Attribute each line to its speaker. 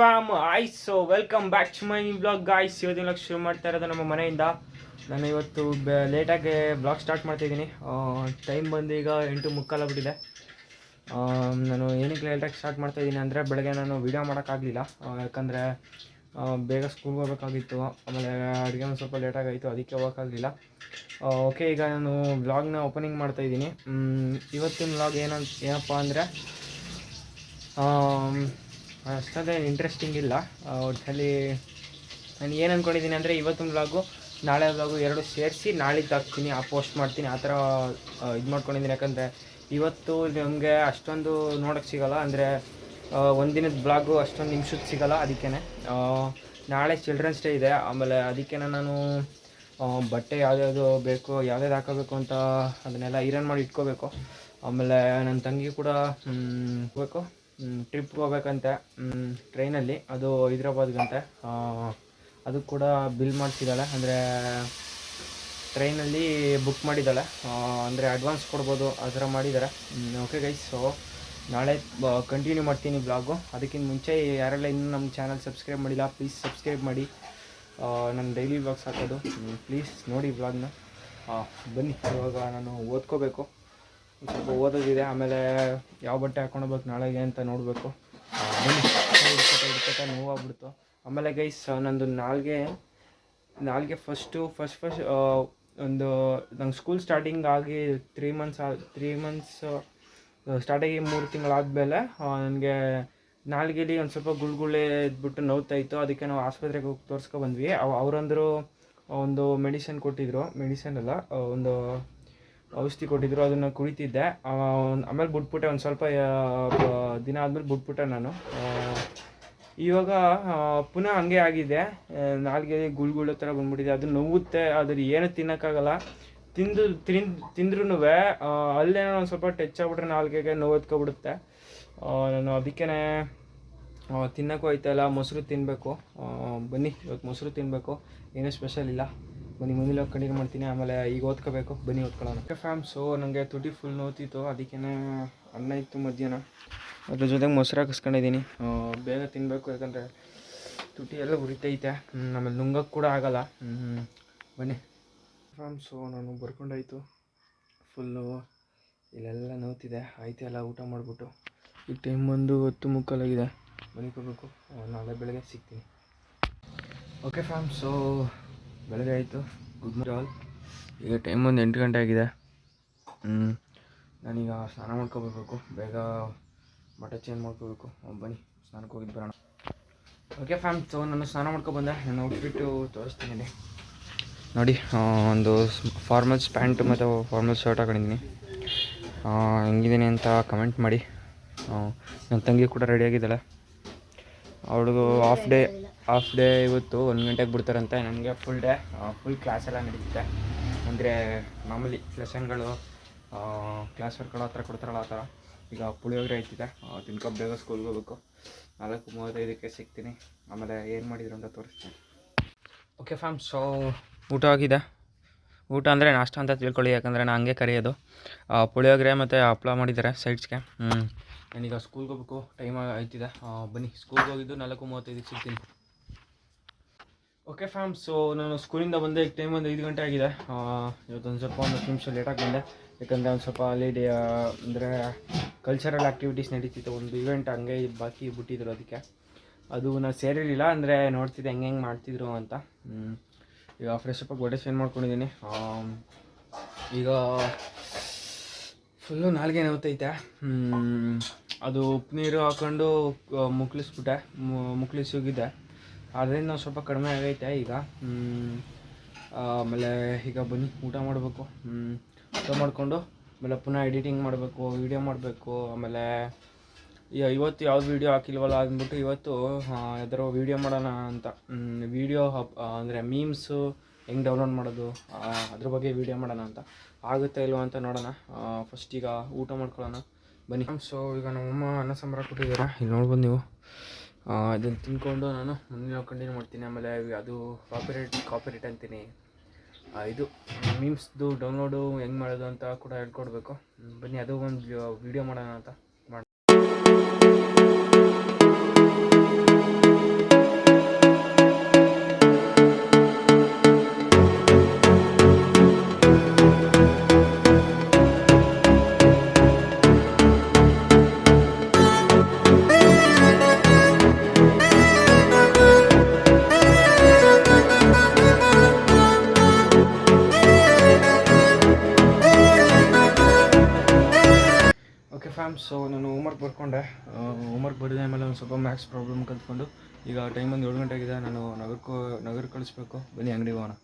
Speaker 1: Guys so welcome back to my blog guys ಇವತ್ತಿನ blog ಶುರು ಮಾಡ್ತಾ ಇರೋದು ನಮ್ಮ ಮನೆಯಿಂದ. ನಾನು ಇವತ್ತು ಲೇಟಾಗಿ ಬ್ಲಾಗ್ ಸ್ಟಾರ್ಟ್ ಮಾಡ್ತಾ ಇದ್ದೀನಿ. ಟೈಮ್ ಬಂದು ಈಗ ಎಂಟು ಮುಕ್ಕಾಲ ಬಿಟ್ಟಿದೆ ನಾನು ಏನಕ್ಕೆ ಲೇಟಾಗಿ ಸ್ಟಾರ್ಟ್ ಮಾಡ್ತಾ ಇದ್ದೀನಿ ಅಂದರೆ ಬೆಳಗ್ಗೆ ನಾನು ವೀಡಿಯೋ ಮಾಡೋಕ್ಕಾಗಲಿಲ್ಲ ಯಾಕಂದರೆ ಬೇಗ ಸ್ಕೂಲ್ಗೆ ಹೋಗ್ಬೇಕಾಗಿತ್ತು ಆಮೇಲೆ ಅಡುಗೆ ಒಂದು ಸ್ವಲ್ಪ ಲೇಟಾಗಿ ಆಯಿತು, ಅದಕ್ಕೆ ಹೋಗೋಕ್ಕಾಗಲಿಲ್ಲ ಓಕೆ ಈಗ ನಾನು ವ್ಲಾಗ್ನ ಓಪನಿಂಗ್ ಮಾಡ್ತಾ ಇದ್ದೀನಿ. ಇವತ್ತಿನ ವ್ಲಾಗ್ ಏನಂತ, ಏನಪ್ಪ ಅಂದರೆ ಅಷ್ಟೊಂದೇ ಇಂಟ್ರೆಸ್ಟಿಂಗ್ ಇಲ್ಲ. ಒಟ್ಟಲ್ಲಿ ನಾನು ಏನು ಅಂದ್ಕೊಂಡಿದ್ದೀನಿ ಅಂದರೆ ಇವತ್ತಿನ ಬ್ಲಾಗು ನಾಳೆ ಬ್ಲಾಗು ಎರಡು ಸೇರಿಸಿ ನಾಳಿದ್ದು ಹಾಕ್ತೀನಿ ಆ ಪೋಸ್ಟ್ ಮಾಡ್ತೀನಿ ಆ ಥರ ಇದು ಮಾಡ್ಕೊಂಡಿದ್ದೀನಿ. ಯಾಕಂದರೆ ಇವತ್ತು ನಮಗೆ ಅಷ್ಟೊಂದು ನೋಡೋಕ್ಕೆ ಸಿಗೋಲ್ಲ. ಅಂದರೆ ಒಂದಿನದ ಬ್ಲಾಗು ಅಷ್ಟೊಂದು ನಿಮಿಷದ ಸಿಗೋಲ್ಲ ಅದಕ್ಕೇ ನಾಳೆ ಚಿಲ್ಡ್ರನ್ಸ್ ಡೇ ಇದೆ. ಆಮೇಲೆ ಅದಕ್ಕೆ ನಾನು ಬಟ್ಟೆ ಯಾವ್ದ್ಯಾವುದು ಬೇಕು ಯಾವ್ಯಾವ್ದು ಹಾಕೋಬೇಕು ಅಂತ ಅದನ್ನೆಲ್ಲ ಐರನ್ ಮಾಡಿ ಇಟ್ಕೋಬೇಕು. ಆಮೇಲೆ ನನ್ನ ತಂಗಿ ಕೂಡ ಮ್, ಟ್ರಿಪ್ಗೆ ಹೋಗ್ಬೇಕಂತೆ ಟ್ರೈನಲ್ಲಿ ಅದು ಹೈದ್ರಾಬಾದ್ಗಂತೆ. ಅದು ಕೂಡ ಬಿಲ್ ಮಾಡ್ತಿದ್ದಾಳೆ ಅಂದರೆ ಟ್ರೈನಲ್ಲಿ ಬುಕ್ ಮಾಡಿದ್ದಾಳೆ. ಅಂದರೆ ಅಡ್ವಾನ್ಸ್ ಕೊಡ್ಬೋದು, ಆ ಥರ ಮಾಡಿದ್ದಾರೆ ಓಕೆ ಗೈಸ್ ಸೊ ನಾಳೆ ಕಂಟಿನ್ಯೂ ಮಾಡ್ತೀನಿ ಬ್ಲಾಗು ಅದಕ್ಕಿಂತ ಮುಂಚೆ ಯಾರೆಲ್ಲ ಇನ್ನೂ ನಮ್ಮ ಚಾನಲ್ ಸಬ್ಸ್ಕ್ರೈಬ್ ಮಾಡಿಲ್ಲ ಪ್ಲೀಸ್ ಸಬ್ಸ್ಕ್ರೈಬ್ ಮಾಡಿ. ನನ್ನ ಡೈಲಿ ಬ್ಲಾಗ್ಸ್ ಹಾಕೋದು. ಪ್ಲೀಸ್ ನೋಡಿ ಬ್ಲಾಗ್ನ ಬನ್ನಿ, ಇವಾಗ ನಾನು ಓದ್ಕೋಬೇಕು. ಸ್ವಲ್ಪ ಓದೋದಿದೆ, ಆಮೇಲೆ ಯಾವ ಬಟ್ಟೆ ಹಾಕೊಂಡು ಹೋಗ್ಬೇಕು, ನಾಳೆಗೆ ಅಂತ ನೋಡಬೇಕು. ನೋವಾಗ್ಬಿಡ್ತು. ಆಮೇಲೆ ಗೈಸ್ ನಂದು ನಾಲ್ಗೆ ನಾಲ್ಗೆ ಫಸ್ಟು ಫಸ್ಟ್ ಫಸ್ಟ್ ಒಂದು, ನಂಗೆ ಸ್ಕೂಲ್ ಸ್ಟಾರ್ಟಿಂಗ್ ಆಗಿ ತ್ರೀ ಮಂತ್ಸ್ ತ್ರೀ ಮಂತ್ಸ್ ಸ್ಟಾರ್ಟಾಗಿ ಮೂರು ತಿಂಗಳಾದಮೇಲೆ ನನಗೆ ನಾಲ್ಗೆಲಿ ಒಂದು ಸ್ವಲ್ಪ ಗುಳ್ಗುಳೆ ಇದ್ಬಿಟ್ಟು ನೋವ್ತಾ ಇತ್ತು ಅದಕ್ಕೆ ನಾವು ಆಸ್ಪತ್ರೆಗೆ ಹೋಗಿ ತೋರಿಸ್ಕೊ ಬಂದ್ವಿ. ಅವ್, ಅವರಂದರು ಒಂದು ಮೆಡಿಸಿನ್ ಕೊಟ್ಟಿದ್ರು ಮೆಡಿಸಿನ್ ಅಲ್ಲ ಒಂದು ಔಷಧಿ ಕೊಟ್ಟಿದ್ರು, ಅದನ್ನು ಕುಡಿತಿದ್ದೆ. ಆಮೇಲೆ ಬಿಟ್ಬಿಟ್ಟೆ, ಒಂದು ಸ್ವಲ್ಪ ದಿನ ಆದಮೇಲೆ ಬಿಟ್ಬಿಟ್ಟೆ ನಾನು. ಇವಾಗ ಪುನಃ ಹಂಗೆ ಆಗಿದೆ. ನಾಲ್ಗೆ ಗುಳ್ಗುಳ ಥರ ಬಂದ್ಬಿಟ್ಟಿದೆ. ಅದು ನೋವುತ್ತೆ ಅದ್ರ ಏನು ತಿನ್ನೋಕ್ಕಾಗಲ್ಲ. ತಿಂದು, ತಿನ್ ತಿಂದ್ರೂ ಅಲ್ಲೇನೋ ಒಂದು ಸ್ವಲ್ಪ ಟಚ್ ಆಗ್ಬಿಟ್ರೆ ನಾಲ್ಗೆಗೆ ನೋವು ಎತ್ಕೊಬಿಡುತ್ತೆ. ನಾನು ಅದಕ್ಕೇ ತಿನ್ನೋಕ್ಕೂ ಆಯ್ತಲ್ಲ ಮೊಸರು ತಿನ್ನಬೇಕು ಬನ್ನಿ ಇವತ್ತು ಮೊಸರು ತಿನ್ನಬೇಕು ಏನೂ ಸ್ಪೆಷಲ್ ಇಲ್ಲ. ಬನ್ನಿ ಮುಂದಿನ ಕಂಟಿನ್ಯೂ ಮಾಡ್ತೀನಿ, ಆಮೇಲೆ ಈಗ ಓದ್ಕೋಬೇಕು, ಬನ್ನಿ ಓದ್ಕೊಳ್ಳೋಣ. ಫ್ಯಾಮ್ ಸೊ ನನಗೆ ತುಟಿ ಫುಲ್ ನೋತಿತ್ತು ಅದಕ್ಕೇ ಅನ್ನ ಇತ್ತು ಮಧ್ಯಾಹ್ನ. ಅದ್ರ ಜೊತೆಗೆ ಮೊಸರು ಹಾಕಿಸ್ಕೊಂಡಿದ್ದೀನಿ. ಬೇಗ ತಿನ್ನಬೇಕು ಯಾಕಂದರೆ ತುಟಿ ಎಲ್ಲ ಉರಿತೈತೆ. ಆಮೇಲೆ ನುಂಗಕ್ಕೆ ಕೂಡ ಆಗಲ್ಲ. ಬನ್ನಿ. ಫ್ಯಾಮ್ ಸೊ ನಾನು ಬರ್ಕೊಂಡಾಯಿತು. ಫುಲ್ಲು ಇಲ್ಲೆಲ್ಲ ನೋತಿದೆ ಆಯ್ತು, ಎಲ್ಲ ಊಟ ಮಾಡಿಬಿಟ್ಟು. ಈಗ ಟೈಮ್ ಬಂದು ಹತ್ತು ಮುಕ್ಕಾಲಾಗಿದೆ. ಹೋಗಬೇಕು ನಾಳೆ ಬೆಳಗ್ಗೆ ಸಿಗ್ತೀನಿ. ಓಕೆ ಫ್ಯಾಮ್ ಸೊ ಬೆಳಗ್ಗೆ ಆಯಿತು. ಗುಡ್ ಮಾರ್ನಿಂಗ್ ಆಲ್ ಈಗ ಟೈಮ್ ಒಂದು ಎಂಟು ಗಂಟೆ ಆಗಿದೆ. ನಾನೀಗ ಸ್ನಾನ ಮಾಡ್ಕೊಬರ್ಬೇಕು ಬೇಗ ಬಟ್ಟೆ ಚೇಂಜ್ ಮಾಡ್ಕೋಬೇಕು. ಬನ್ನಿ. ಸ್ನಾನಕ್ಕೆ ಹೋಗಿದ್ದು ಬರೋಣ. ಓಕೆ ಫ್ಯಾಮ್ ಸೊ ನಾನು ಸ್ನಾನ ಮಾಡ್ಕೊಬಂದೆ ನಾನು ಔಟ್ಫಿಟ್ಟು ತೋರಿಸ್ತೀನಿ. ನೋಡಿ ಒಂದು ಫಾರ್ಮಲ್ಸ್ ಪ್ಯಾಂಟ್ ಮತ್ತು ಫಾರ್ಮಲ್ ಶರ್ಟ್ ಹಾಕೊಂಡಿದ್ದೀನಿ. ಹೆಂಗಿದ್ದೀನಿ ಅಂತ ಕಮೆಂಟ್ ಮಾಡಿ. ನನ್ನ ತಂಗಿ ಕೂಡ ರೆಡಿಯಾಗಿದ್ದಾಳೆ ಅವಳಿಗೂ ಹಾಫ್ ಡೇ ಹಾಫ್ ಡೇ ಇವತ್ತು ಒಂದು ಗಂಟೆಗೆ ಬಿಡ್ತಾರಂತೆ. ನನಗೆ ಫುಲ್ ಡೇ ಫುಲ್ ಕ್ಲಾಸ್ ಎಲ್ಲ ನಡೀತಿದೆ. ಅಂದರೆ ಮಾಮೂಲಿ ಲೆಸನ್ಗಳು ಕ್ಲಾಸ್ ವರ್ಕ್ಗಳು ಆ ಥರ ಕೊಡ್ತಾರಲ್ಲ ಆ ಥರ. ಈಗ ಪುಳಿಯೋಗರೆ ಆಯ್ತಿದೆ. ತಿನ್ಕೊ, ಬೇಗ ಸ್ಕೂಲ್ಗೆ ಹೋಗ್ಬೇಕು. ನಾಲ್ಕು ಮೂವತ್ತೈದಕ್ಕೆ ಸಿಗ್ತೀನಿ. ಆಮೇಲೆ ಏನು ಮಾಡಿದ್ರು ಅಂತ ತೋರಿಸ್ತೀನಿ. ಓಕೆ ಫ್ಯಾಮ್ ಸೊ ಊಟ ಆಗಿದೆ. ಊಟ ಅಂದರೆ ನಾಷ್ಟ ಅಂತ ತಿಳ್ಕೊಳ್ಳಿ, ಯಾಕಂದರೆ ನಾನು ಹಂಗೆ ಕರೆಯೋದು. ಪುಳಿಯೋಗರೆ ಮತ್ತು ಹಪ್ಳ ಮಾಡಿದ್ದಾರೆ ಸೈಡ್ಸ್ಗೆ ನಾನೀಗ ಸ್ಕೂಲ್ಗೆ ಹೋಗ್ಬೇಕು ಟೈಮ್ ಆಯ್ತಿದೆ. ಬನ್ನಿ ಸ್ಕೂಲ್ಗೆ ಹೋಗಿದ್ದು ನಾಲ್ಕು ಮೂವತ್ತೈದಕ್ಕೆ ಸಿಗ್ತೀನಿ. ಓಕೆ ಫ್ಯಾಮ್ ಸೊ ನಾನು ಸ್ಕೂಲಿಂದ ಬಂದೆ ಟೈಮ್ ಒಂದು ಐದು ಗಂಟೆ ಆಗಿದೆ. ಇವತ್ತೊಂದು ಸ್ವಲ್ಪ ಒಂದು ನಿಮಿಷ ಲೇಟಾಗಿ ಬಂದೆ. ಯಾಕಂದರೆ ಒಂದು ಸ್ವಲ್ಪ ಅಲ್ಲಿ ಅಂದರೆ ಕಲ್ಚರಲ್ ಆ್ಯಕ್ಟಿವಿಟೀಸ್ ನಡೀತಿತ್ತು. ಒಂದು ಇವೆಂಟ್ ಹಂಗೆ ಬಾಕಿ ಬಿಟ್ಟಿದ್ರು ಅದಕ್ಕೆ. ಅದು ನಾನು ಸೇರಿರಲಿಲ್ಲ, ಅಂದರೆ ನೋಡ್ತಿದ್ದೆ ಹೆಂಗೆ ಹೆಂಗೆ ಮಾಡ್ತಿದ್ರು ಅಂತ. ಈಗ ಫ್ರೆಶ್ ಅಪ್ ಬಟ್ಟೆ ಸ್ಪೆಂಡ್ ಮಾಡ್ಕೊಂಡಿದ್ದೀನಿ. ಈಗ ಫುಲ್ಲು ನಾಲ್ಗೆ ನೋವ್ತೈತೆ ಹ್ಮ್. ಅದು ಉಪ್ಪು ನೀರು ಹಾಕೊಂಡು ಮುಕ್ಳಿಸ್ಬಿಟ್ಟೆ ಮುಕ್ಳಿಸಿ ಅದರಿಂದ ಸ್ವಲ್ಪ ಕಡಿಮೆ ಆಗೈತೆ ಈಗ. ಆಮೇಲೆ ಈಗ ಬನ್ನಿ, ಊಟ ಮಾಡಬೇಕು. ಊಟ ಮಾಡಿಕೊಂಡು, ಆಮೇಲೆ ಪುನಃ ಎಡಿಟಿಂಗ್ ಮಾಡಬೇಕು, ವೀಡಿಯೋ ಮಾಡಬೇಕು. ಆಮೇಲೆ ಇವತ್ತು ಯಾವ್ದು ವೀಡಿಯೋ ಹಾಕಿಲ್ವಲ್ಲ ಅಂದ್ಬಿಟ್ಟು ಇವತ್ತು ಯಾವ್ದಾರು ವೀಡಿಯೋ ಮಾಡೋಣ ಅಂತ. ವೀಡಿಯೋ ಹಬ್ ಅಂದರೆ ಮೀಮ್ಸು ಹೆಂಗೆ ಡೌನ್ಲೋಡ್ ಮಾಡೋದು ಅದ್ರ ಬಗ್ಗೆ ವೀಡಿಯೋ ಮಾಡೋಣ ಅಂತ. ಆಗುತ್ತೆ ಇಲ್ವ ಅಂತ ನೋಡೋಣ. ಫಸ್ಟ್ ಈಗ ಊಟ ಮಾಡ್ಕೊಳ್ಳೋಣ. ಬನ್ನಿ. ಸೊ ಈಗ ನಮ್ಮಮ್ಮ ಅನ್ನ ಸಾಂಬಾರು ಕೊಟ್ಟಿದ್ದೀರಾ ಇಲ್ಲಿ ನೋಡ್ಬೋದು ನೀವು. ಇದನ್ನು ತಿನ್ಕೊಂಡು ನಾನು ಮುಂದಿನ ಕಂಟಿನ್ಯೂ ಮಾಡ್ತೀನಿ. ಆಮೇಲೆ ಅದು ಕಾಪಿರೇಟ್ ಕಾಪಿರೇಟ್ ಅಂತೀನಿ. ಇದು ಮೀಮ್ಸ್ದು ಡೌನ್ಲೋಡು ಹೆಂಗೆ ಮಾಡೋದು ಅಂತ ಕೂಡ ಹೇಳ್ಕೊಡ್ಬೇಕು. ಬನ್ನಿ ಅದು ಒಂದು ವಿಡಿಯೋ ಮಾಡೋಣ ಅಂತ. ಫ್ಯಾಮ್ ಸೊ ನಾನು ಹೋಮ್ವರ್ಕ್ ಬರ್ಕೊಂಡೆ. ಹೋಮ್ವರ್ಕ್ ಬರೆದ ಮೇಲೆ ಒಂದು ಸ್ವಲ್ಪ ಮ್ಯಾಕ್ಸ್ ಪ್ರಾಬ್ಲಮ್ ಕಲ್ತ್ಕೊಂಡು ಈಗ ಟೈಮ್ ಒಂದು ಏಳು ಗಂಟೆ ಆಗಿದೆ ನಾನು ನಗರಕ್ಕೆ ನಗರ ಕಳಿಸ್ಬೇಕು. ಬನ್ನಿ ಅಂಗಡಿಗೆ ಹೋಗೋಣ.